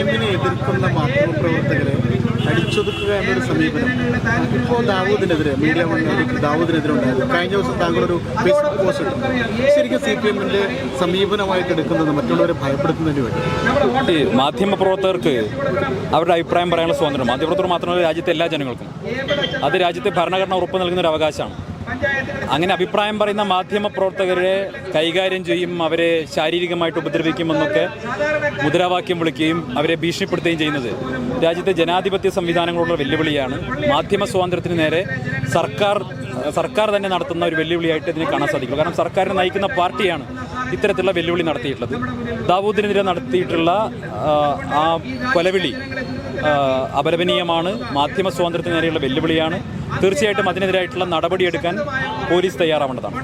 എമ്മിനെ എതിർക്കുന്ന മാധ്യമപ്രവർത്തകരെ അടിച്ചൊതുക്കുക എന്നൊരു സമീപനം ഇപ്പോൾ ദാവൂദിനെതിരെ മീഡിയ വണ്ണിലേക്ക് ദാവൂദിനെതിരെ ഉണ്ടായിരുന്നു. കഴിഞ്ഞ ദിവസം താങ്കളൊരു ഫേസ്ബുക്ക് പോസ്റ്റ് ഇട്ടു. ശരിക്കും സി പി എമ്മിന്റെ സമീപനമായിട്ട് എടുക്കുന്നത് മറ്റുള്ളവരെ ഭയപ്പെടുത്തുന്നതിന് വേണ്ടി. മാധ്യമ മാധ്യമപ്രവർത്തകർക്ക് അവരുടെ അഭിപ്രായം പറയാനുള്ള സ്വാതന്ത്ര്യം. മാധ്യമപ്രവർത്തകർ മാത്രമല്ല രാജ്യത്തെ എല്ലാ ജനങ്ങൾക്കും. അത് രാജ്യത്തെ ഭരണഘടന ഉറപ്പ് നൽകുന്ന ഒരു അവകാശമാണ്. അങ്ങനെ അഭിപ്രായം പറയുന്ന മാധ്യമ പ്രവർത്തകരെ കൈകാര്യം ചെയ്യും അവരെ ശാരീരികമായിട്ട് ഉപദ്രവിക്കുമെന്നൊക്കെ മുദ്രാവാക്യം വിളിക്കുകയും അവരെ ഭീഷണിപ്പെടുത്തുകയും ചെയ്യുന്നത്. രാജ്യത്തെ ജനാധിപത്യ സംവിധാനങ്ങളുള്ള വെല്ലുവിളിയാണ്. മാധ്യമ സ്വാതന്ത്ര്യത്തിന് നേരെ സർക്കാർ സർക്കാർ തന്നെ നടത്തുന്ന ഒരു വെല്ലുവിളിയായിട്ട് ഇതിനെ കാണാൻ സാധിക്കും. കാരണം സർക്കാരിനെ നയിക്കുന്ന പാർട്ടിയാണ് ഇത്തരത്തിലുള്ള വെല്ലുവിളി നടത്തിയിട്ടുള്ളത്. ദാവൂദിനെതിരെ നടത്തിയിട്ടുള്ള ആ, കൊലവിളി അപലപനീയമാണ് മാധ്യമ സ്വാതന്ത്ര്യത്തിന് നേരെയുള്ള വെല്ലുവിളിയാണ്. തീർച്ചയായിട്ടും അതിനെതിരായിട്ടുള്ള നടപടിയെടുക്കാൻ പോലീസ് തയ്യാറാവേണ്ടതാണ്.